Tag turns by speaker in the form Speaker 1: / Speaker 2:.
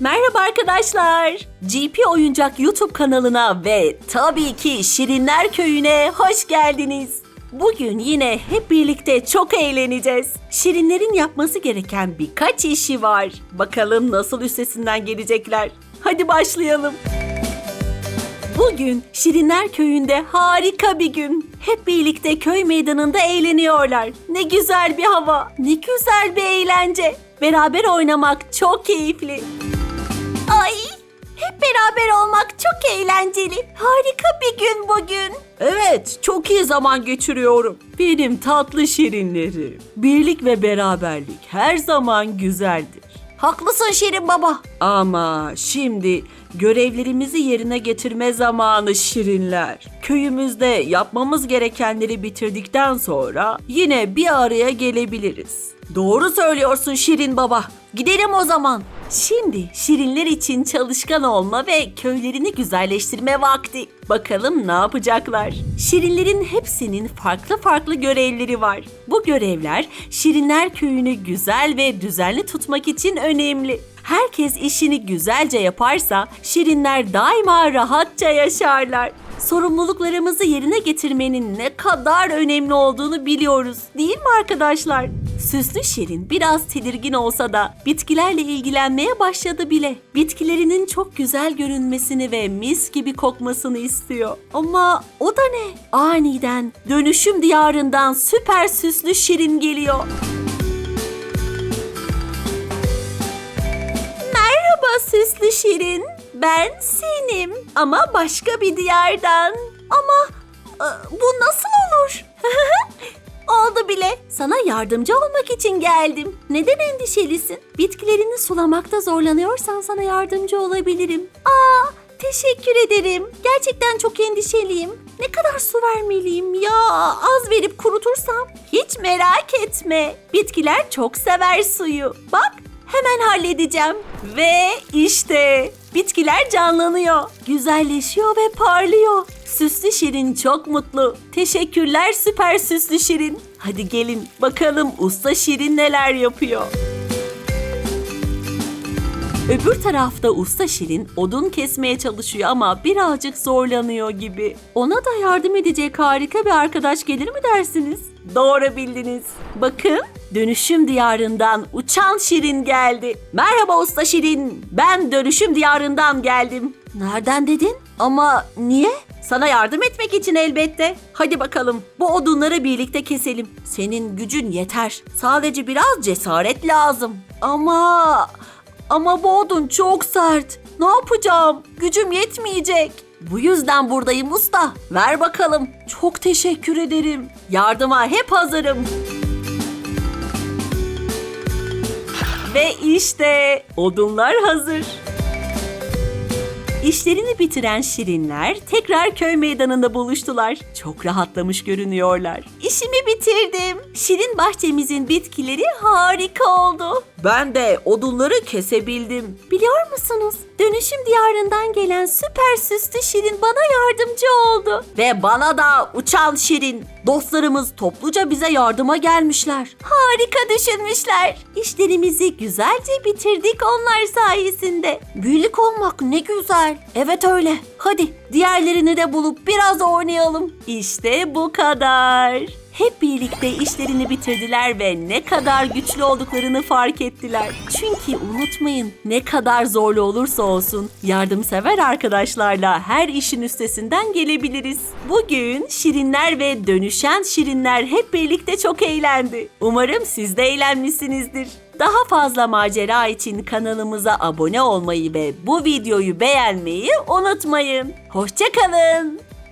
Speaker 1: Merhaba arkadaşlar. GP Oyuncak YouTube kanalına ve tabii ki Şirinler Köyü'ne hoş geldiniz. Bugün yine hep birlikte çok eğleneceğiz. Şirinlerin yapması gereken birkaç işi var. Bakalım nasıl üstesinden gelecekler. Hadi başlayalım. Bugün Şirinler Köyü'nde harika bir gün. Hep birlikte köy meydanında eğleniyorlar. Ne güzel bir hava, ne güzel bir eğlence. Beraber oynamak çok keyifli. Ay, hep beraber olmak çok eğlenceli. Harika bir gün bugün. Evet, çok iyi zaman geçiriyorum. Benim tatlı şirinlerim. Birlik ve beraberlik her zaman güzeldir. Haklısın Şirin Baba. Ama şimdi görevlerimizi yerine getirme zamanı Şirinler. Köyümüzde yapmamız gerekenleri bitirdikten sonra yine bir araya gelebiliriz. Doğru söylüyorsun Şirin Baba. Gidelim o zaman. Şimdi Şirinler için çalışkan olma ve köylerini güzelleştirme vakti. Bakalım ne yapacaklar? Şirinlerin hepsinin farklı farklı görevleri var. Bu görevler Şirinler köyünü güzel ve düzenli tutmak için önemli. Herkes işini güzelce yaparsa Şirinler daima rahatça yaşarlar. Sorumluluklarımızı yerine getirmenin ne kadar önemli olduğunu biliyoruz, değil mi arkadaşlar? Süslü Şirin biraz tedirgin olsa da bitkilerle ilgilenmeye başladı bile. Bitkilerinin çok güzel görünmesini ve mis gibi kokmasını istiyor. Ama o da ne? Aniden dönüşüm diyarından süper süslü Şirin geliyor. Merhaba süslü Şirin. Ben Sinim ama başka bir diyardan. Ama e, bu nasıl olur? Bile. Sana yardımcı olmak için geldim. Neden endişelisin? Bitkilerini sulamakta zorlanıyorsan sana yardımcı olabilirim. Aa, teşekkür ederim. Gerçekten çok endişeliyim. Ne kadar su vermeliyim ya? Az verip kurutursam? Hiç merak etme. Bitkiler çok sever suyu. Bak, hemen halledeceğim. Ve işte bitkiler canlanıyor. Güzelleşiyor ve parlıyor. Süslü Şirin çok mutlu. Teşekkürler süper süslü Şirin. Hadi gelin bakalım usta Şirin neler yapıyor. Öbür tarafta usta Şirin odun kesmeye çalışıyor ama birazcık zorlanıyor gibi. Ona da yardım edecek harika bir arkadaş gelir mi dersiniz? Doğru bildiniz. Bakın dönüşüm diyarından uçan Şirin geldi. Merhaba usta Şirin. Ben dönüşüm diyarından geldim. Nereden dedin? Ama niye? Sana yardım etmek için elbette. Hadi bakalım bu odunları birlikte keselim. Senin gücün yeter. Sadece biraz cesaret lazım. Ama ama bu odun çok sert. Ne yapacağım? Gücüm yetmeyecek. Bu yüzden buradayım usta. Ver bakalım. Çok teşekkür ederim. Yardıma hep hazırım. Ve işte odunlar hazır. İşlerini bitiren şirinler tekrar köy meydanında buluştular. Çok rahatlamış görünüyorlar. İşimi bitirdim. Şirin bahçemizin bitkileri harika oldu. Ben de odunları kesebildim. Biliyor musunuz? Dönüşüm diyarından gelen süper süslü Şirin bana yardımcı oldu. Ve bana da uçan Şirin. Dostlarımız topluca bize yardıma gelmişler. Harika düşünmüşler. İşlerimizi güzelce bitirdik onlar sayesinde. Birlik olmak ne güzel. Evet öyle. Hadi diğerlerini de bulup biraz oynayalım. İşte bu kadar. Hep birlikte işlerini bitirdiler ve ne kadar güçlü olduklarını fark ettiler. Çünkü unutmayın ne kadar zorlu olursa olsun yardımsever arkadaşlarla her işin üstesinden gelebiliriz. Bugün şirinler ve dönüşen şirinler hep birlikte çok eğlendi. Umarım siz de eğlenmişsinizdir. Daha fazla macera için kanalımıza abone olmayı ve bu videoyu beğenmeyi unutmayın. Hoşçakalın.